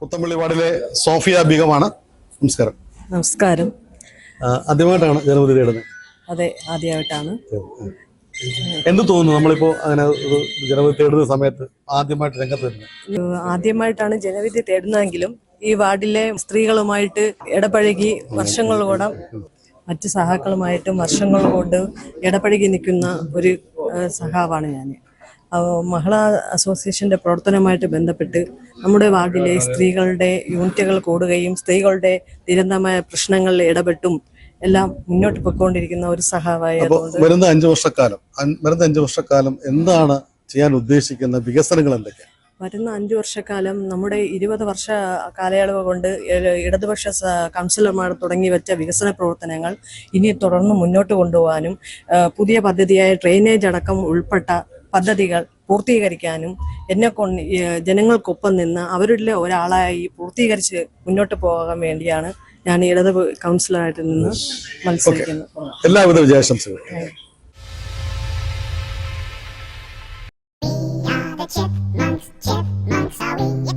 പുത്തമ്പള്ളി വാർഡിലെ സോഫിയ ബീഗമാണ് നമസ്കാരം. നമസ്കാരം. ആദ്യമായിട്ടാണ് ജനപ്രതി തേടുന്നത്. അതെ ആദ്യമായിട്ടാണ്. എന്ത് തോന്നുന്നു നമ്മളിപ്പോ അങ്ങനെ ജനവിധി തേടുന്ന സമയത്ത് ആദ്യമായിട്ട് രംഗത്ത് വരുന്നത്? ആദ്യമായിട്ടാണ് ജനവിധി തേടുന്നതെങ്കിലും ഈ വാർഡിലെ സ്ത്രീകളുമായിട്ട് ഇടപഴകി വർഷങ്ങളോടെ മറ്റ് സഹാക്കളുമായിട്ടും വർഷങ്ങൾ കൊണ്ട് ഇടപഴകി നിൽക്കുന്ന ഒരു സഹാവാണ് ഞാൻ മഹിളാ അസോസിയേഷന്റെ പ്രവർത്തനവുമായിട്ട് ബന്ധപ്പെട്ട് നമ്മുടെ വാർഡിലെ സ്ത്രീകളുടെ യൂണിറ്റുകൾ കൂടുകയും സ്ത്രീകളുടെ ദുരന്തമായ പ്രശ്നങ്ങളിൽ ഇടപെട്ടും എല്ലാം മുന്നോട്ട് പൊയ്ക്കൊണ്ടിരിക്കുന്ന ഒരു സഹായ വരുന്ന അഞ്ചു വർഷക്കാലം വരുന്ന അഞ്ചു വർഷക്കാലം എന്താണ് ചെയ്യാൻ ഉദ്ദേശിക്കുന്ന വികസനങ്ങൾ എന്തൊക്കെയാണ്? വരുന്ന അഞ്ചു വർഷക്കാലം നമ്മുടെ ഇരുപത് വർഷ കാലയളവ് കൊണ്ട് ഇടതുപക്ഷ കൗൺസിലർമാർ തുടങ്ങി വെച്ച വികസന പ്രവർത്തനങ്ങൾ ഇനി തുടർന്ന് മുന്നോട്ട് കൊണ്ടുപോകാനും പുതിയ പദ്ധതിയായ ഡ്രെയിനേജ് അടക്കം ഉൾപ്പെട്ട പദ്ധതികൾ പൂർത്തീകരിക്കാനും എന്നെ കൊണ്ട് ജനങ്ങൾക്കൊപ്പം നിന്ന് അവരിലെ ഒരാളായി പൂർത്തീകരിച്ച് മുന്നോട്ട് പോകാൻ വേണ്ടിയാണ് ഞാൻ ഇടത് കൗൺസിലറായിട്ട് നിന്ന് മത്സരിക്കുന്നത് എല്ലാവിധ വിജയാശംസകളും. Chipmunks, chipmunks are we!